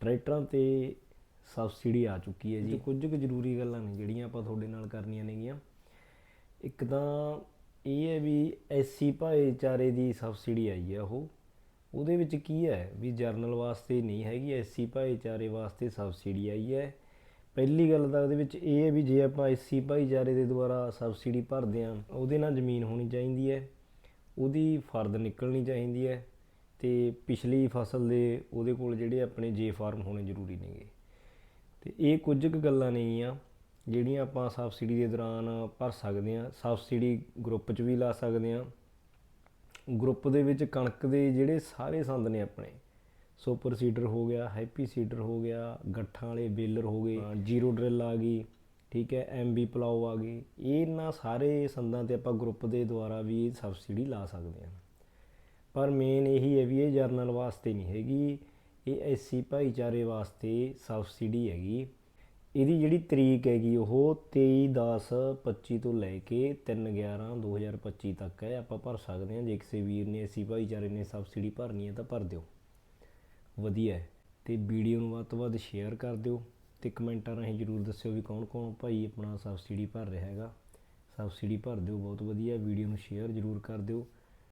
ਟਰੈਕਟਰਾਂ ਤੇ ਸਬਸਿਡੀ ਆ ਚੁੱਕੀ ਹੈ ਜੀ। ਕੁਝ ਕੁ ਜ਼ਰੂਰੀ ਗੱਲਾਂ ਨੇ ਜਿਹੜੀਆਂ ਆਪਾਂ ਤੁਹਾਡੇ ਨਾਲ ਕਰਨੀਆਂ ਨੇਗੀਆਂ। ਇੱਕ ਤਾਂ ਇਹ ਹੈ ਵੀ ਐਸੀ ਭਾਈਚਾਰੇ ਦੀ ਸਬਸਿਡੀ ਆਈ ਹੈ ਉਹ। ਉਹਦੇ ਵਿੱਚ ਕੀ ਹੈ ਵੀ ਜਰਨਲ ਵਾਸਤੇ ਨਹੀਂ ਹੈਗੀ ਐਸੀ ਭਾਈਚਾਰੇ ਵਾਸਤੇ ਸਬਸਿਡੀ ਆਈ ਹੈ। ਪਹਿਲੀ ਗੱਲ ਤਾਂ ਉਹਦੇ ਵਿੱਚ ਇਹ ਹੈ ਵੀ ਜੇ ਆਪਾਂ ਐਸੀ ਭਾਈਚਾਰੇ ਦੇ ਦੁਆਰਾ ਸਬਸਿਡੀ ਭਰਦੇ ਹਾਂ, ਉਹਦੇ ਨਾਲ ਜ਼ਮੀਨ ਹੋਣੀ ਚਾਹੀਦੀ ਹੈ। ਉਹਦੀ ਫਰਦ ਨਿਕਲਣੀ ਚਾਹੀਦੀ ਹੈ। ਤੇ ਪਿਛਲੀ ਫਸਲ ਦੇ ਉਹਦੇ ਕੋਲ ਜਿਹੜੇ ਆਪਣੇ ਜੇ ਫਾਰਮ ਹੋਣੇ ਜ਼ਰੂਰੀ ਨੇਗੇ। ਤੇ ਇਹ ਕੁਝ ਕੁ ਗੱਲਾਂ ਨੇਗੀਆਂ ਜਿਹੜੀਆਂ ਆਪਾਂ ਸਬਸਿਡੀ ਦੇ ਦੌਰਾਨ ਭਰ ਸਕਦੇ ਹਾਂ। ਸਬਸਿਡੀ ਗਰੁੱਪ 'ਚ ਵੀ ਲਾ ਸਕਦੇ ਹਾਂ। ਗਰੁੱਪ ਦੇ ਵਿੱਚ ਕਣਕ ਦੇ ਜਿਹੜੇ ਸਾਰੇ ਸੰਦ ਨੇ ਆਪਣੇ। ਸੁਪਰ ਸੀਡਰ ਹੋ ਗਿਆ ਹੈਪੀ ਸੀਡਰ ਹੋ ਗਿਆ ਗੱਠਾਂ ਵਾਲੇ ਬੇਲਰ ਹੋ ਗਏ ਜੀਰੋ ਡਰਿਲ ਆ ਗਈ ਠੀਕ ਹੈ ਐਮਬੀ ਪਲਾਓ ਆ ਗਈ ਇਹਨਾਂ ਸਾਰੇ ਸੰਦਾਂ ਤੇ ਆਪਾਂ ਗਰੁੱਪ ਦੇ ਦੁਆਰਾ ਵੀ ਸਬਸਿਡੀ ਲਾ ਸਕਦੇ ਹਾਂ। ਪਰ ਮੇਨ ਇਹੀ ਹੈ ਵੀ ਇਹ ਜਰਨਲ ਵਾਸਤੇ ਨਹੀਂ ਹੈਗੀ, ਇਹ ਐਸੀ ਭਾਈਚਾਰੇ ਵਾਸਤੇ ਸਬਸਿਡੀ ਹੈਗੀ। ਇਹਦੀ ਜਿਹੜੀ ਤਰੀਕ ਹੈਗੀ ਉਹ 23/10/25 ਤੋਂ ਲੈ ਕੇ 3/11/2025 ਤੱਕ ਹੈ। ਆਪਾਂ ਭਰ ਸਕਦੇ ਹਾਂ। ਜੇ ਕਿਸੇ ਵੀਰ ਨੇ ਐਸੀ ਭਾਈਚਾਰੇ ਨੇ ਸਬਸਿਡੀ ਭਰਨੀ ਹੈ ਤਾਂ ਭਰ ਦਿਓ। ਵਧੀਆ ਹੈ। ਤੇ ਵੀਡੀਓ ਨੂੰ ਵੱਧ ਤੋਂ ਵੱਧ ਸ਼ੇਅਰ ਕਰ ਦਿਓ ਤੇ ਕਮੈਂਟਾਂ ਰਾਹੀਂ ਜਰੂਰ ਦੱਸਿਓ ਵੀ ਕੌਣ-ਕੌਣ ਭਾਈ ਆਪਣਾ ਸਬਸਿਡੀ ਭਰ ਰਿਹਾ ਹੈਗਾ। ਸਬਸਿਡੀ ਭਰ ਦਿਓ, ਬਹੁਤ ਵਧੀਆ। ਵੀਡੀਓ ਨੂੰ ਸ਼ੇਅਰ ਜਰੂਰ ਕਰ ਦਿਓ।